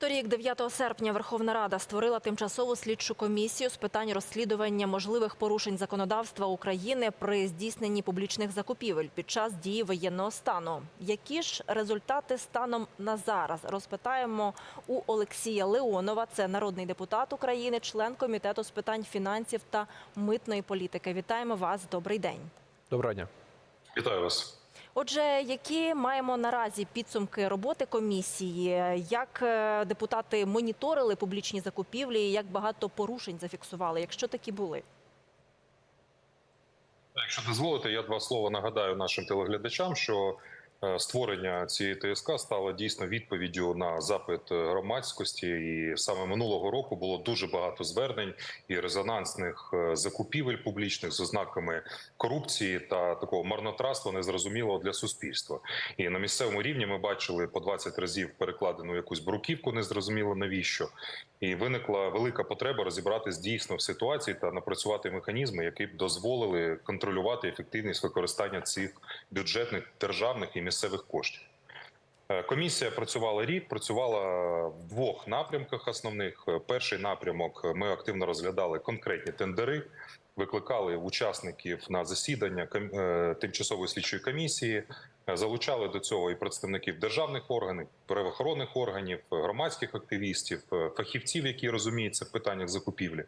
Торік, 9 серпня, Верховна Рада створила тимчасову слідчу комісію з питань розслідування можливих порушень законодавства України при здійсненні публічних закупівель під час дії воєнного стану. Які ж результати станом на зараз? Розпитаємо у Олексія Леонова. Це народний депутат України, член комітету з питань фінансів та митної політики. Вітаємо вас. Добрий день. Доброго дня. Вітаю вас. Отже, які маємо наразі підсумки роботи комісії? Як е, депутати моніторили публічні закупівлі? Як багато порушень зафіксували, якщо такі були? Якщо дозволите, я два слова нагадаю нашим телеглядачам, що створення цієї ТСК стало дійсно відповіддю на запит громадськості, і саме минулого року було дуже багато звернень і резонансних е, закупівель публічних з ознаками корупції та такого марнотратства незрозумілого для суспільства. І на місцевому рівні ми бачили по 20 разів перекладену якусь бруківку, незрозуміло навіщо. І виникла велика потреба розібратись дійсно в ситуації та напрацювати механізми, які б дозволили контролювати ефективність використання цих бюджетних державних і місцевих коштів. Е, Комісія працювала рік, працювала в двох напрямках основних. Е, Перший напрямок е, ми активно розглядали конкретні тендери, викликали учасників на засідання тимчасової слідчої комісії, залучали до цього і представників державних органів, правоохоронних органів, громадських активістів, фахівців, які розуміються в питаннях закупівлі.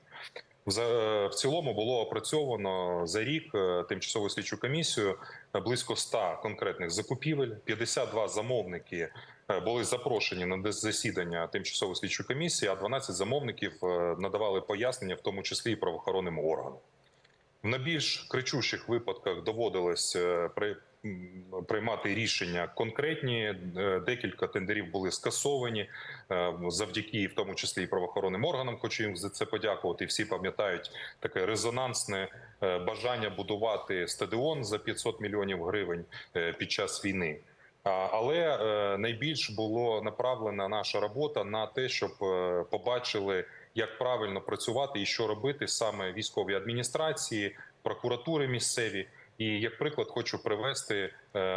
В цілому було опрацьовано за рік е, тимчасовою слідчою комісією е, близько 100 конкретних закупівель. 52 замовники е, були запрошені на засідання тимчасової слідчої комісії, а 12 замовників надавали пояснення, в тому числі і правоохоронним органам. В найбільш кричущих випадках доводилось приймати рішення конкретні. Е, Декілька тендерів були скасовані е, завдяки, в тому числі і правоохоронним органам. Хочу їм за це подякувати. Всі пам'ятають таке резонансне е, бажання будувати стадіон за 500 мільйонів гривень під час війни. Але найбільш було направлена наша робота на те, щоб побачили, як правильно працювати і що робити саме військовій адміністрації, прокуратури місцеві. І як приклад хочу привести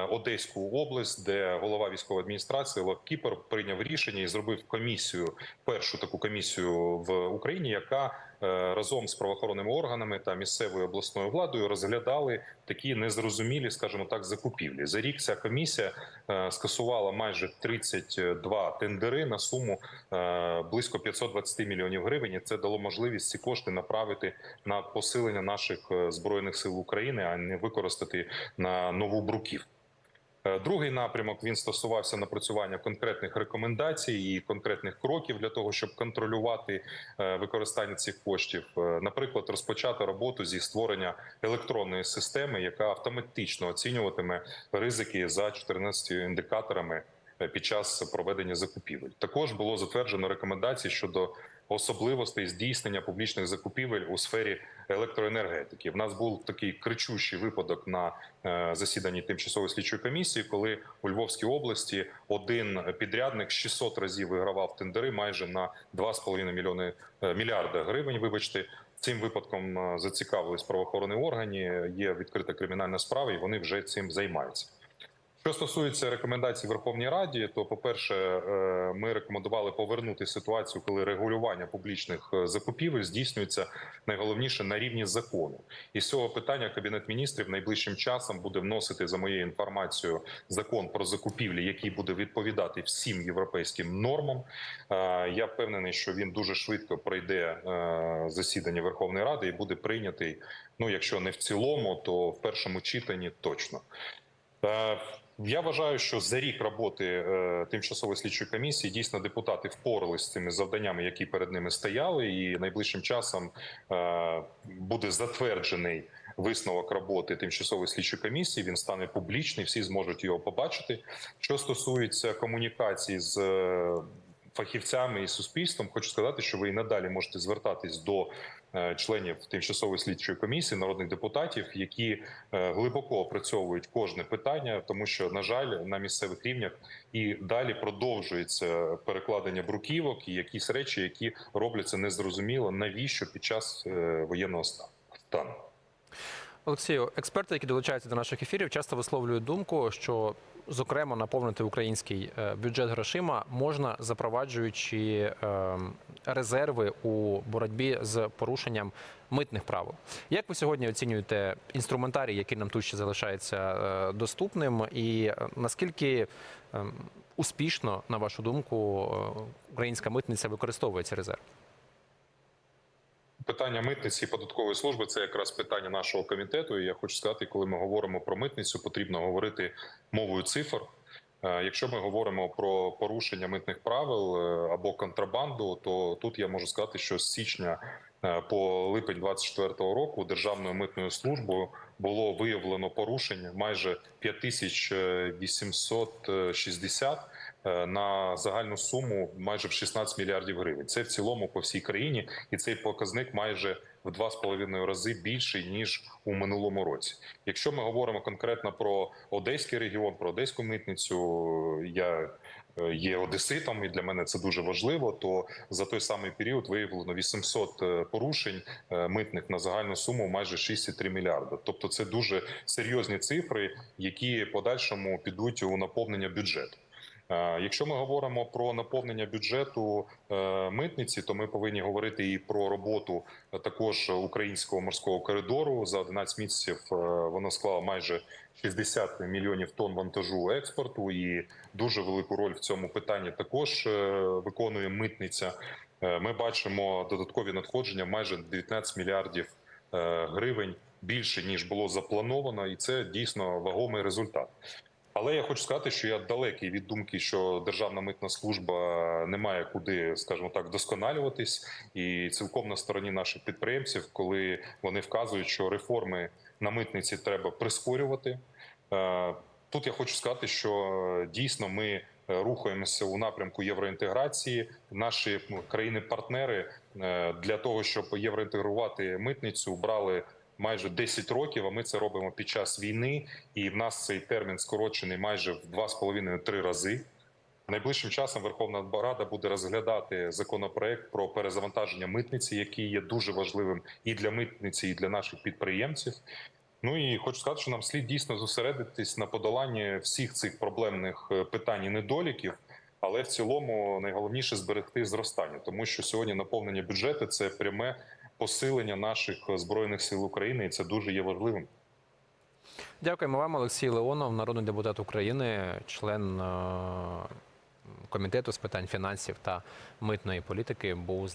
Одеську область, де голова військової адміністрації Олег Кіпер прийняв рішення і зробив комісію, першу таку комісію в Україні, яка е, разом з правоохоронними органами та місцевою обласною владою розглядали такі незрозумілі, скажімо так, закупівлі. За рік ця комісія е, скасувала майже 32 тендери на суму е, близько 520 мільйонів гривень. Це дало можливість ці кошти направити на посилення наших е, збройних сил України, а не використати на нову бруківку. Е, Другий напрямок він стосувався напрацювання конкретних рекомендацій і конкретних кроків для того, щоб контролювати е, використання цих коштів. Е, Наприклад, розпочати роботу зі створення електронної системи, яка автоматично оцінюватиме ризики за 14 індикаторами під час проведення закупівель. Також було затверджено рекомендації щодо особливостей здійснення публічних закупівель у сфері електроенергетики. В нас був такий кричущий випадок на е, засіданні тимчасової слідчої комісії, коли у Львовській області один підрядник 600 разів вигравав тендери майже на 2,5 мільйони е, мільярда гривень. Вибачте. Цим випадком е, зацікавились правоохоронні органи. Є відкрита кримінальна справа, і вони вже цим займаються. Що стосується рекомендацій Верховній Раді, то по-перше, е, ми рекомендували повернути ситуацію, коли регулювання публічних е, закупівель здійснюється найголовніше на рівні закону. І з цього питання кабінет міністрів найближчим часом буде вносити за моєю інформацією закон про закупівлі, який буде відповідати всім європейським нормам. Е, Я впевнений, що він дуже швидко пройде засідання Верховної Ради і буде прийнятий. Ну, якщо не в цілому, то в першому читанні точно. Я вважаю, що за рік роботи е, тимчасової слідчої комісії дійсно депутати впоралися з цими завданнями, які перед ними стояли, і найближчим часом е, буде затверджений висновок роботи тимчасової слідчої комісії. Він стане публічний, всі зможуть його побачити. Що стосується комунікації з е, фахівцями і суспільством, хочу сказати, що ви і надалі можете звертатись до членів тимчасової слідчої комісії, народних депутатів, які е, глибоко опрацьовують кожне питання, тому що на жаль, на місцевих рівнях і далі продовжується перекладення бруківок і якісь речі, які робляться незрозуміло навіщо під час е, воєнного стану. Олексію, експерти, які долучаються до наших ефірів, часто висловлюють думку, що зокрема наповнити український е, бюджет грошима можна, запроваджуючи е, резерви у боротьбі з порушенням митних правил. Як ви сьогодні оцінюєте інструментарій, який нам тут ще залишається е, доступним, і наскільки е, успішно, на вашу думку, українська митниця використовує ці резерви? Питання митниці і податкової служби це якраз питання нашого комітету. І я хочу сказати, коли ми говоримо про митницю, потрібно говорити мовою цифр. Е, Якщо ми говоримо про порушення митних правил е, або контрабанду, то тут я можу сказати, що з січня е, по липень 2024 року Державною митною службою було виявлено порушень майже 5860 е, на загальну суму майже в 16 мільярдів гривень. Це в цілому по всій країні, і цей показник майже в 2,5 рази більший ніж у минулому році. Якщо ми говоримо конкретно про Одеський регіон, про Одеську митницю, я е, є одеситом, і для мене це дуже важливо. То за той самий період виявлено 800 е, порушень е, митних на загальну суму майже 6,3 мільярда. Тобто, це дуже серйозні цифри, які подальшому підуть у наповнення бюджету. Е, Якщо ми говоримо про наповнення бюджету е, митниці, то ми повинні говорити і про роботу е, також українського морського коридору. За 11 місяців воно склало майже 60 мільйонів тонн вантажу експорту, і дуже велику роль в цьому питанні також виконує митниця. Ми бачимо додаткові надходження майже 19 мільярдів гривень більше ніж було заплановано, і це дійсно вагомий результат. Але я хочу сказати, що я далекий від думки, що державна митна служба не має куди, скажімо так, вдосконалюватись, і цілком на стороні наших підприємців, коли вони вказують, що реформи на митниці треба прискорювати. Е, Тут я хочу сказати, що е, дійсно ми е, рухаємося у напрямку євроінтеграції. Наші ну, країни-партнери для того, щоб євроінтегрувати митницю, брали майже 10 років. А ми це робимо під час війни, і в нас цей термін скорочений майже в 2,5-3 рази. Найближчим часом Верховна Рада буде розглядати законопроект про перезавантаження митниці, який є дуже важливим і для митниці, і для наших підприємців. Ну і хочу сказати, що нам слід дійсно зосередитись на подоланні всіх цих проблемних е, питань і недоліків. Але в цілому найголовніше зберегти зростання, тому що сьогодні наповнення бюджету це пряме посилення наших збройних сил України, і це дуже є важливим. Дякуємо вам, Олексій Леонов, народний депутат України, член е, комітету з питань фінансів та митної політики. Був